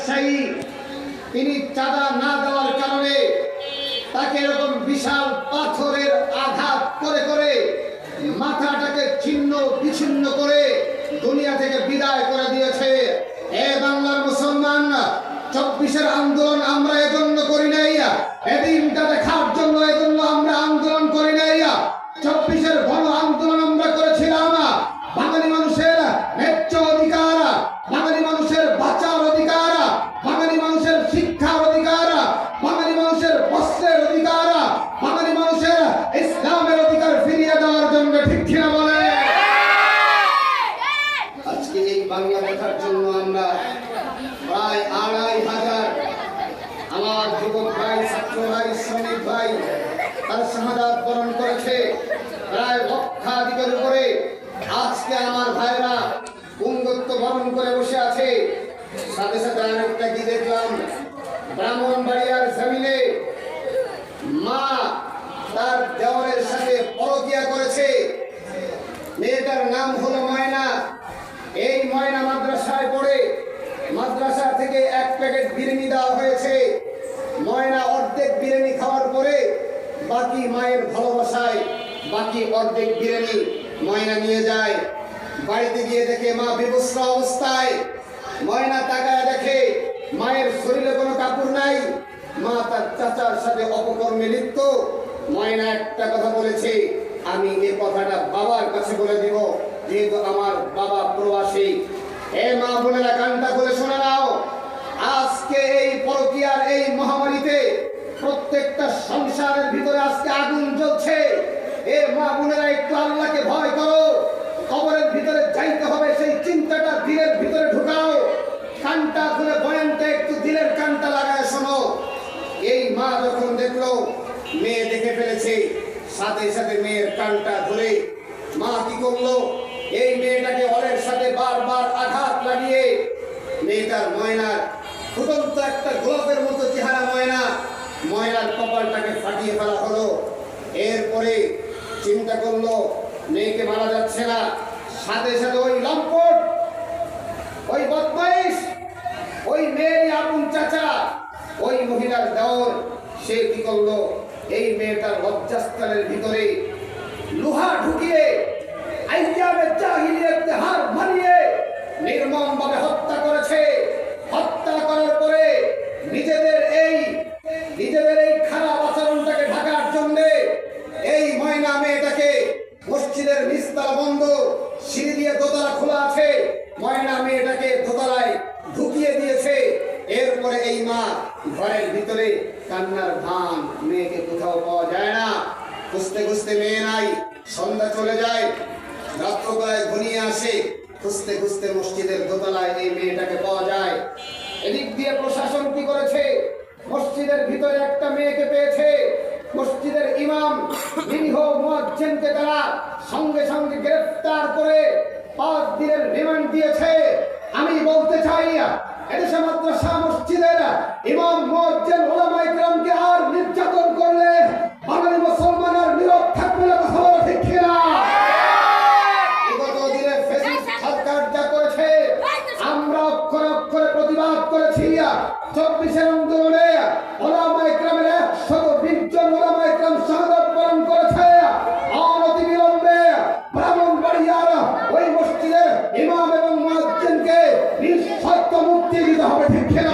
ব্যবসায়ী, তিনি চাঁদা না দেওয়ার কারণে তাকে এরকম বিশাল পাথরের আঘাত করে করে মাথাটাকে ছিন্ন বিচ্ছিন্ন করে দুনিয়া থেকে বিদায় করে দিয়েছে। এ বাংলার মুসলমান, চব্বিশের আন্দোলন আমরা এজন্য করি নাই। এদিনটা দেখার জন্য এজন্য আমরা উপরে আমার বরণ করে বসে আছে। সাথে সাথে মা তার সাথে করেছে। মেয়েটার নাম হলো ময়না। এই ময়না মাদ্রাসায় পড়ে মাদ্রাসা থেকে এক প্যাকেট বিরিয়ানি দেওয়া হয়েছে ময়না অর্ধেক বিরিয়ানি খাওয়ার পরে বাকি মায়ের ভালোবাসায় বাকি অর্ধেক বিরিয়ানি ময়না নিয়ে যায়। বাড়িতে গিয়ে দেখে মা বিবস্ত্র অবস্থায়। ময়না তাকায় দেখে মায়ের শরীরে কোনো কাপড় নাই। মা তার চাচার সাথে অপকর্মে লিপ্ত। ময়না একটা কথা বলেছে, আমি এই কথাটা বাবার কাছে বলে দিব, যেহেতু আমার বাবা প্রবাসী। এ মা বোনেরা কানটা করে সংসারের ভিতরে আজকে আগুন জ্বলছে। এ মা বোনেরা, একটু আল্লাহকে ভয় করো। কবরের ভিতরে যাইতে হবে, সেই চিন্তাটা দিলের ভিতরে ঢুকাও। কানটা খুলে বয়ানটা একটু দিলের কানটা লাগায় শোনো। এই মা যখন দেখল, মেয়ে দেখে ফেলেছে, সাথে সাথে মেয়ের কানটা ধরে মা কি করল? এই মেয়েটাকে হলের সাথে বারবার আঘাত লাগিয়ে, মেয়েটার ময়নার ফুটন্ত একটা গোলাপের মতো চেহারা ময়না ময়নার কপালটাকে ফাটিয়ে ফেলা হলো। এরপরে চিন্তা করল, মেয়েকে মারা যাচ্ছে না। সাথে সাথে ওই লম্পট, ওই বদমাইশ, ওই মেয়ের আপন চাচা, ওই মহিলার দেওর, সে কি করল? এই মেয়েটার লজ্জাস্থানের ভিতরে লোহা ঢুকিয়ে আইয়ামে জাহিলিয়াতে হার খারাপ আচরণটাকে ঢাকার জন্য এই ময়না মেয়েটাকে মসজিদের নিস্তালা বন্ধ, সিঁড়ি দিয়ে দোতলা খোলা আছে। ময়না মেয়েটাকে দোতলায় ঢুকিয়ে দিয়েছে। এরপরে এই মা ঘরের ভিতরে কান্নার ধান মেয়েকে কোথাও পাওয়া যায় না। খুঁজতে খুঁজতে মেয়ে নাই, সন্ধ্যা চলে যায় রাত্রবেলায় ঘনিয়ে আসে। খুঁজতে খুঁজতে মসজিদের দোতলায় এই মেয়েটাকে পাওয়া যায়। এদিক দিয়ে প্রশাসন কি করেছে? মসজিদের ভিতরে একটা মেয়েকে পেয়েছে। মসজিদের ইমাম, নিরীহ মুয়াজ্জিনকে তারা সঙ্গে সঙ্গে গ্রেফতার করে পাঁচ দিনের রিমান্ড দিয়েছে। আমি বলতে চাই না, এদেশে মাদ্রাসা মসজিদের ইমাম চব্বিশের আন্দোলনে ওলামা ইকরামের একশত বিশ জন ওলামা ইকরাম শাহাদাত বরণ করেছে। অনতি বিলম্বে ব্রাহ্মণবাড়িয়ার ওই মসজিদের ইমাম এবং মুয়াজ্জিনকে নিঃশর্ত মুক্তি দিতে হবে, ঠিক কিনা